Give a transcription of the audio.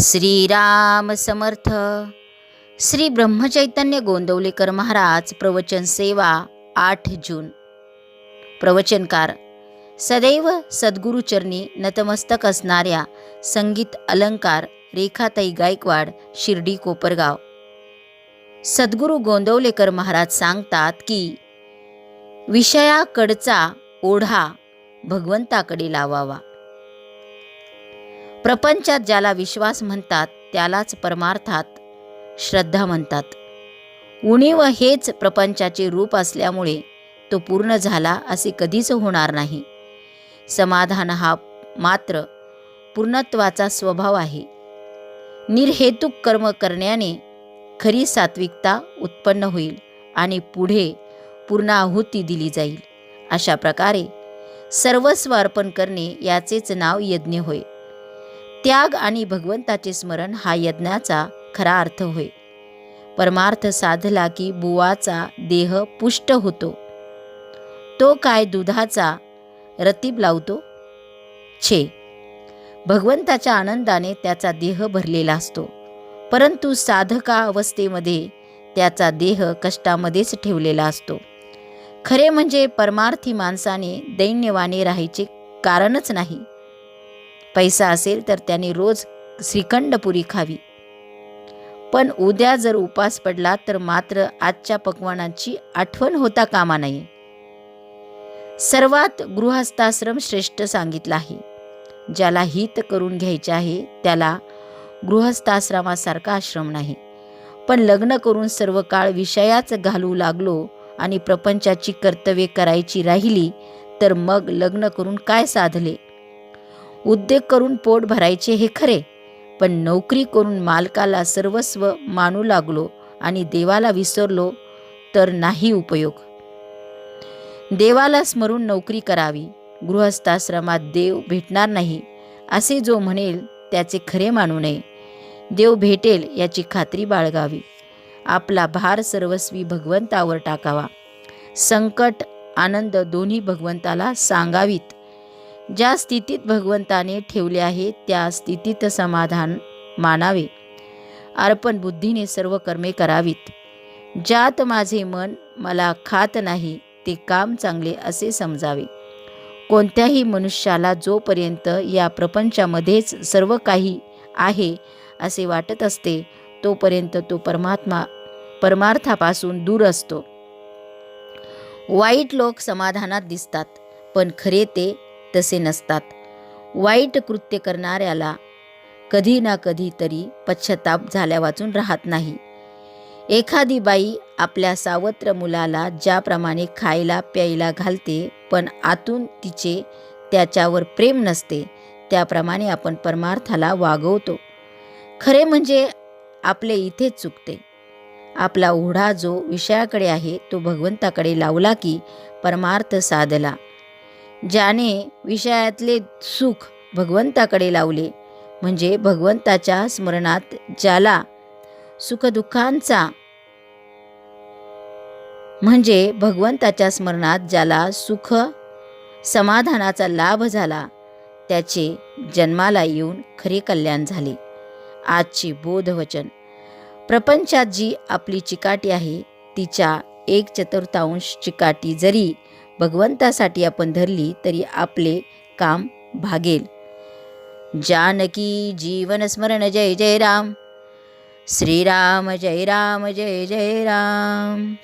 श्रीराम समर्थ. श्री ब्रह्मचैतन्य गोंदवलेकर महाराज प्रवचन सेवा आठ जून. प्रवचनकार सदैव सद्गुरुचरणी नतमस्तक असणाऱ्या संगीत अलंकार रेखाताई गायकवाड शिर्डी कोपरगाव. सद्गुरू गोंदवलेकर महाराज सांगतात की विषयाकडचा ओढा भगवंताकडे लावावा. प्रपंचात ज्याला विश्वास म्हणतात त्यालाच परमार्थात श्रद्धा म्हणतात. उणीव हेच प्रपंचाचे रूप असल्यामुळे तो पूर्ण झाला असे कधीच होणार नाही. समाधान हा मात्र पूर्णत्वाचा स्वभाव आहे. निर्हेतुक कर्म करण्याने खरी सात्विकता उत्पन्न होईल आणि पुढे पूर्ण आहुती दिली जाईल. अशा प्रकारे सर्वस्व अर्पण करणे याचेच नाव यज्ञ होय. त्याग आणि भगवंताचे स्मरण हा यज्ञाचा खरा अर्थ होय. परमार्थ साधला की बुवाचा देह पुष्ट होतो. तो काय दुधाचा रतीब लावतो? छे. भगवंताच्या आनंदाने त्याचा देह भरलेला असतो. परंतु साधका अवस्थेमध्ये त्याचा देह कष्टामध्येच ठेवलेला असतो. खरे म्हणजे परमार्थी माणसाने दैन्यवाने राहायचे कारणच नाही. पैसा असेल तर त्याने रोज श्रीखंडपुरी खावी. पण उद्या जर उपास पडला तर मात्र आजच्या पक्वानाची आठवण होता कामा नये. सर्वात गृहस्थाश्रम श्रेष्ठ सांगितला आहे. ज्याला हित करून घ्यायचे आहे त्याला गृहस्थाश्रमासारखा आश्रम नाही. पण लग्न करून सर्व काळ विषयाच घालू लागलो आणि प्रपंचाची कर्तव्ये करायची राहिली तर मग लग्न करून काय साधले? उद्योग करून पोट भरायचे हे खरे. पण नोकरी करून मालकाला सर्वस्व मानू लागलो आणि देवाला विसरलो तर नाही उपयोग. देवाला स्मरून नोकरी करावी. गृहस्थाश्रमात देव भेटणार नाही असे जो म्हणेल त्याचे खरे मानू नये. देव भेटेल याची खात्री बाळगावी. आपला भार सर्वस्वी भगवंतावर टाकावा. संकट आनंद दोन्ही भगवंताला सांगावीत. ज्या स्थितीत भगवंताने ठेवले आहे त्या स्थितीत समाधान मानावे. अर्पण बुद्धीने सर्व कर्मे करावीत. ज्यात माझे मन मला खात नाही ते काम चांगले असे समजावे. कोणत्याही मनुष्याला जोपर्यंत या प्रपंचामध्येच सर्व काही आहे असे वाटत असते तोपर्यंत तो परमात्मा परमार्थापासून दूर असतो. वाईट लोक समाधानात दिसतात पण खरे ते तसे नसतात. वाईट कृत्य करणाऱ्याला कधी ना कधी तरी पश्चाताप झाल्या वाचून राहत नाही. एखादी बाई आपल्या सावत्र मुलाला ज्याप्रमाणे खायला प्यायला घालते पण आतून तिचे त्याच्यावर प्रेम नसते त्याप्रमाणे आपण परमार्थाला वागवतो. खरे म्हणजे आपले इथेच चुकते. आपला ओढा जो विषयाकडे आहे तो भगवंताकडे लावला की परमार्थ साधला. ज्याने विषयातले सुख भगवंताकडे लावले म्हणजे भगवंताच्या स्मरणात ज्याला सुखदुःखांचा म्हणजे भगवंताच्या स्मरणात ज्याला सुख समाधानाचा लाभ झाला त्याचे जन्माला येऊन खरे कल्याण झाले. आजची बोधवचन. प्रपंचात जी आपली चिकाटी आहे तिच्या एक चतुर्थांश चिकाटी जरी भगवंतासाठी आपण धरली तरी आपले काम भागेल. जानकी जीवन स्मरण जय जय राम. श्रीराम जय राम जय जय राम.